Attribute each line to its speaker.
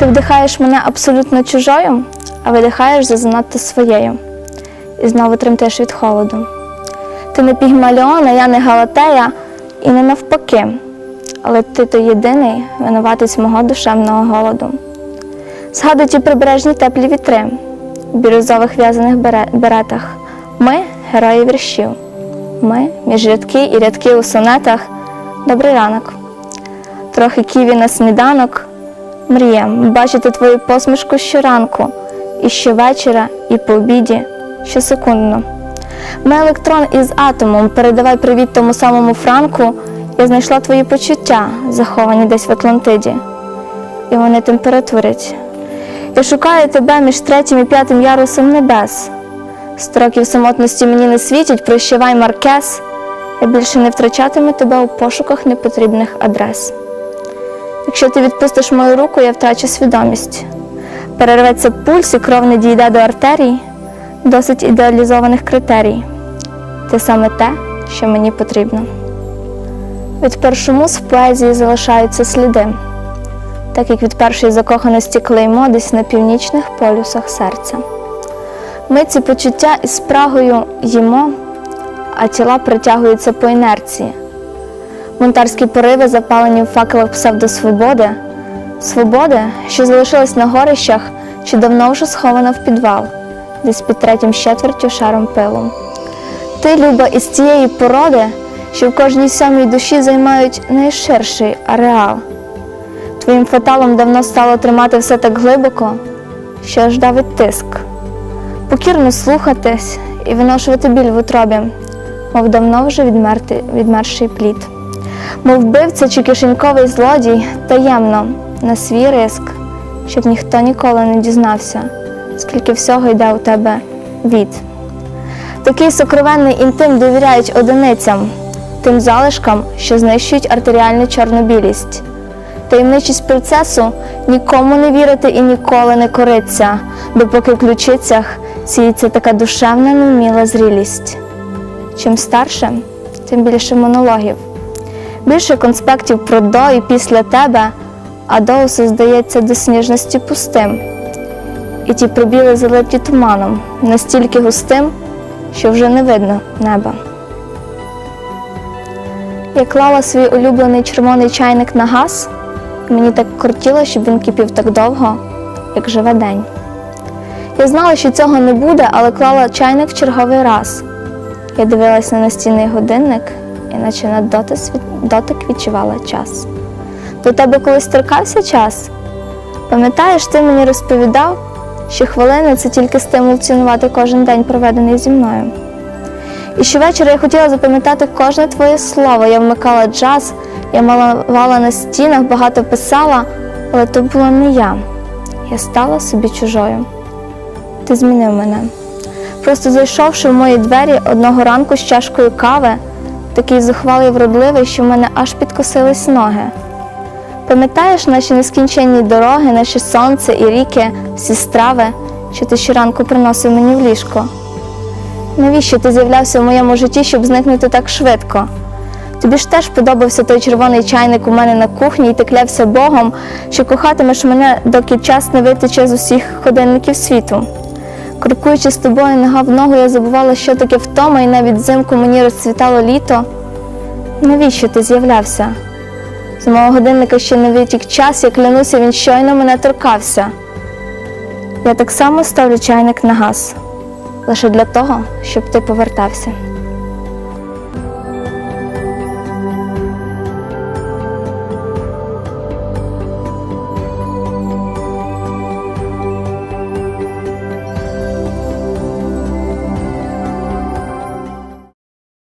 Speaker 1: Ти вдихаєш мене абсолютно чужою, а видихаєш зазанадто своєю. І знову тремтиш від холоду. Ти не пігмаліон, а я не галатея, і не навпаки. Але ти то єдиний винуватець мого душевного голоду. Згадуй ті прибережні теплі вітри в бірюзових в'язаних беретах. Ми герої віршів. Ми між рядки і рядки у сонетах. Добрий ранок. Трохи ківі на сніданок. Мрієм бачити твою посмішку щоранку, і щовечора, і по обіді, щосекундно. Ми електрон із атомом, передавай привіт тому самому Франку. Я знайшла твої почуття, заховані десь в Атлантиді. І вони температурять. Я шукаю тебе між третім і п'ятим ярусом небес. Строків самотності мені не світять, прощавай Маркес. Я більше не втрачатиму тебе у пошуках непотрібних адрес. Якщо ти відпустиш мою руку, я втрачу свідомість. Перерветься пульс і кров не дійде до артерій, досить ідеалізованих критерій. Це саме те, що мені потрібно. Від першомуз в поезії залишаються сліди, так як від першої закоханості клеймо десь на північних полюсах серця. Ми ці почуття із спрагою їмо, а тіла притягуються по інерції. Бунтарські пориви запалені в факелах псевдосвободи, свободи, що залишилась на горищах чи давно вже схована в підвал, десь під третім четвертю шаром пилу. Ти, Люба, із цієї породи, що в кожній сьомій душі займають найширший ареал. Твоїм фаталом давно стало тримати все так глибоко, що аж давить тиск. Покірно слухатись і виношувати біль в утробі, мов давно вже відмерти, відмерший плід. Мов вбивця чи кишеньковий злодій таємно на свій риск, щоб ніхто ніколи не дізнався, скільки всього йде у тебе від. Такий сокровенний інтим довіряють одиницям, тим залишкам, що знищують артеріальну чорнобілість. Таємничість процесу нікому не вірити і ніколи не кориться, допоки в ключицях сіється така душевна невміла зрілість. Чим старше, тим більше монологів. Більше конспектів про до і після тебе, а до усе здається до сніжності пустим. І ті пробіли залиті туманом, настільки густим, що вже не видно неба. Я клала свій улюблений червоний чайник на газ, і мені так кортіло, щоб він кипів так довго, як живе день. Я знала, що цього не буде, але клала чайник в черговий раз. Я дивилась на настінний годинник і наче на дотик відчувала час. До тебе колись торкався час? Пам'ятаєш, ти мені розповідав, що хвилини це тільки стимул цінувати кожен день, проведений зі мною. І щовечора я хотіла запам'ятати кожне твоє слово. Я вмикала джаз, я малювала на стінах, багато писала, але то була не я. Я стала собі чужою. Ти змінив мене. Просто зайшовши в мої двері одного ранку з чашкою кави, такий зухвалий вродливий, що в мене аж підкосились ноги. Пам'ятаєш наші нескінченні дороги, наше сонце і ріки, всі страви, що ти щоранку приносив мені в ліжко? Навіщо ти з'являвся в моєму житті, щоб зникнути так швидко? Тобі ж теж подобався той червоний чайник у мене на кухні, і ти клявся Богом, що кохатимеш мене, доки час не витече з усіх годинників світу. Крокуючи з тобою нога в ногу, я забувала, що таке втома, і навіть взимку мені розцвітало літо. Навіщо ти з'являвся? З мого годинника ще не витік час, я клянуся, він щойно мене торкався. Я так само ставлю чайник на газ, лише для того, щоб ти повертався.